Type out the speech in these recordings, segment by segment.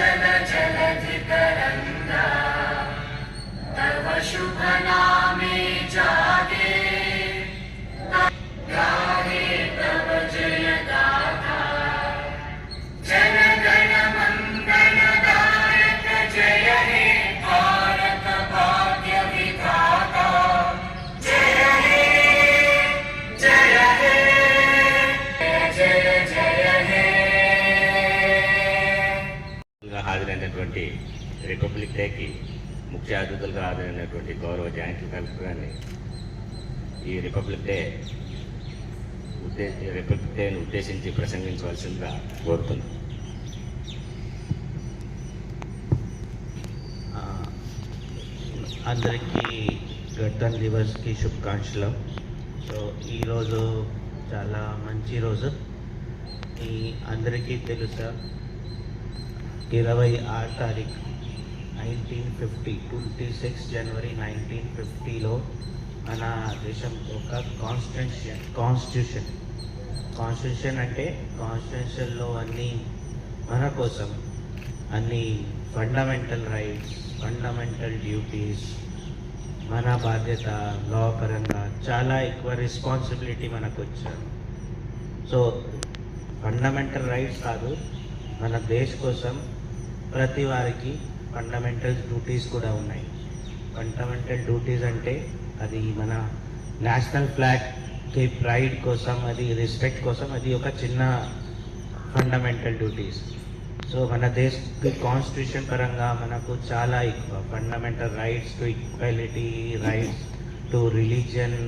दर्शन जलधितरङ्गा तव शुभना గా రిపబ్లిక్ డేకి ముఖ్య అతిథులుగా హాజరైనటువంటి గౌరవ జాయింట్ కలెక్టర్ గారిని ఈ రిపబ్లిక్ డే ఉద్దేశ రిపబ్లిక్ డేని ఉద్దేశించి ప్రసంగించవలసిందిగా కోరుతున్నాను అందరికీ గణతంత్ర దివస్కి శుభాకాంక్షలు. సో ఈరోజు చాలా మంచి రోజు. ఈ అందరికీ తెలుసా ఇరవై ఆరు తారీఖు nineteen fifty twenty six January nineteen ఫిఫ్టీలో మన దేశం ఒక కాన్స్టిట్యూషన్ కాన్స్టిట్యూషన్ కాన్స్టిట్యూషన్ అంటే కాన్స్టిట్యూషన్లో అన్ని మన కోసం అన్ని ఫండమెంటల్ రైట్స్ ఫండమెంటల్ డ్యూటీస్ మన బాధ్యత లా పరంగా చాలా ఎక్కువ రెస్పాన్సిబిలిటీ మనకు వచ్చారు సో ఫండమెంటల్ రైట్స్ కాదు మన దేశ్ కోసం ప్రతి వారికి ఫండమెంటల్ డ్యూటీస్ కూడా ఉన్నాయి. ఫండమెంటల్ డ్యూటీస్ అంటే అది మన నేషనల్ ఫ్లాగ్కి ప్రైడ్ కోసం అది రెస్పెక్ట్ కోసం అది ఒక చిన్న ఫండమెంటల్ డ్యూటీస్ సో మన దేశ కాన్స్టిట్యూషన్ పరంగా మనకు చాలా ఎక్కువ fundamental rights to equality rights to religion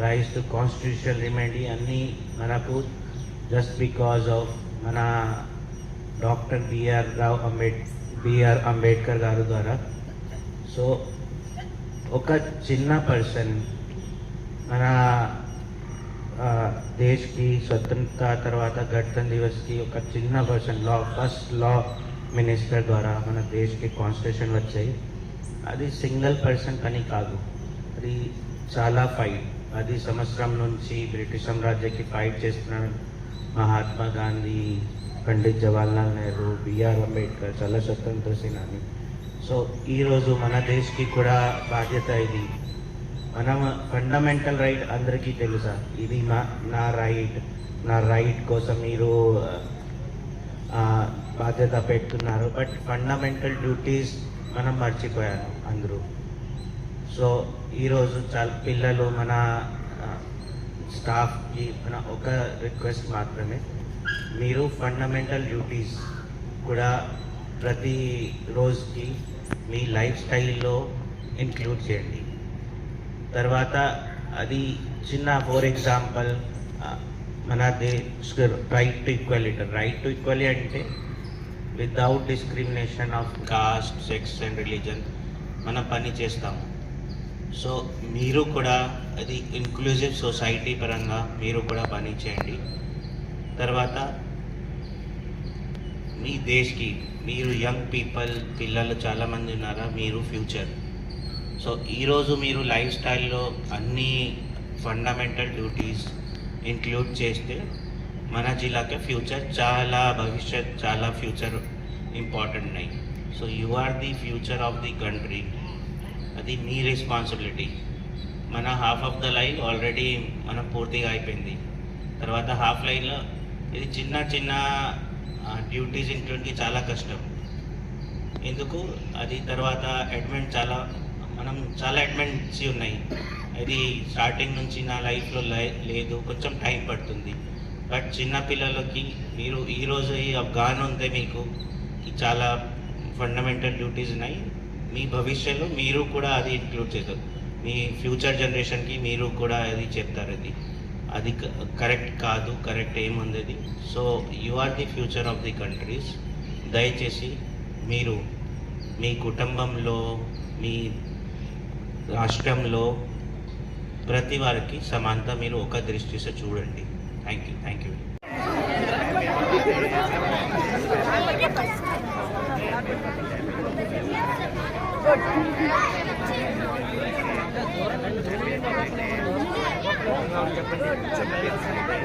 rights to constitution remind అన్నీ మనకు జస్ట్ బికాజ్ ఆఫ్ మన డాక్టర్ బిఆర్ రావ్ అంబేడ్ బిఆర్ అంబేద్కర్ గారు ద్వారా. సో ఒక చిన్న పర్సన్ మన దేశ్కి స్వతంత్రత తర్వాత గణతంత్ర దివస్కి ఒక చిన్న person law first law minister ద్వారా మన దేశ్కి కాన్స్టిట్యూషన్ వచ్చాయి. అది సింగిల్ పర్సన్ పని కాదు. అది చాలా ఫైట్. అది సంవత్సరం నుంచి బ్రిటిష్ సామ్రాజ్యకి ఫైట్ చేస్తున్నాడు మహాత్మా గాంధీ పండిత్ జవహర్లాల్ నెహ్రూ బిఆర్ అంబేద్కర్ చాలా స్వతంత్ర సేనాని. సో ఈరోజు మన దేశ్కి కూడా బాధ్యత ఇది. మనం ఫండమెంటల్ రైట్ అందరికీ తెలుసా? ఇది మా నా రైట్ నా రైట్ కోసం మీరు బాధ్యత పెడుతున్నారు. బట్ ఫండమెంటల్ డ్యూటీస్ మనం మర్చిపోయాను అందరూ. సో ఈరోజు చాలా పిల్లలు మన స్టాఫ్కి మన ఒక రిక్వెస్ట్ మాత్రమే. మీరు ఫండమెంటల్ డ్యూటీస్ కూడా ప్రతి రోజుకి మీ లైఫ్ స్టైల్లో ఇంక్లూడ్ చేయండి. తర్వాత అది చిన్న ఫర్ ఎగ్జాంపుల్ మన right to equality right to equality అంటే without discrimination of caste sex and religion మనం పని చేస్తాము. సో మీరు కూడా అది ఇంక్లూజివ్ సొసైటీ పరంగా మీరు కూడా పనిచేయండి తర్వాత మీ దేశ్కి మీరు యంగ్ పీపుల్ పిల్లలు చాలామంది ఉన్నారా? మీరు ఫ్యూచర్ సో ఈరోజు మీరు లైఫ్ స్టైల్లో అన్ని ఫండమెంటల్ డ్యూటీస్ ఇంక్లూడ్ చేస్తే మన జిల్లాకి ఫ్యూచర్ చాలా భవిష్యత్ చాలా ఫ్యూచర్ ఇంపార్టెంట్ ఉన్నాయి so you are the future of the country అది మీ రెస్పాన్సిబిలిటీ మన half of the line already మనం పూర్తిగా అయిపోయింది. తర్వాత హాఫ్ లైన్లో ఇది చిన్న చిన్న డ్యూటీస్ ఇంట్లోకి చాలా కష్టం. ఎందుకు? అది తర్వాత అడ్మెంట్ చాలా మనం చాలా అడ్మెంట్స్ ఉన్నాయి. అది స్టార్టింగ్ నుంచి నా లైఫ్లో లేదు కొంచెం టైం పడుతుంది. బట్ చిన్న పిల్లలకి మీరు ఈరోజు ఈ అవగాహన ఉంటే మీకు చాలా ఫండమెంటల్ డ్యూటీస్ ఉన్నాయి. మీ భవిష్యత్తులో మీరు కూడా అది ఇంక్లూడ్ చేస్తారు మీ ఫ్యూచర్ జనరేషన్కి మీరు కూడా అది చెప్తారు అది అది కరెక్ట్ కాదు కరెక్ట్ ఏముంది అది so you are the future of the countries. దయచేసి మీరు మీ కుటుంబంలో మీ రాష్ట్రంలో ప్రతి వారికి సమానత మీరు ఒక దృష్టితో చూడండి. Thank you thank you. చెప్పండి.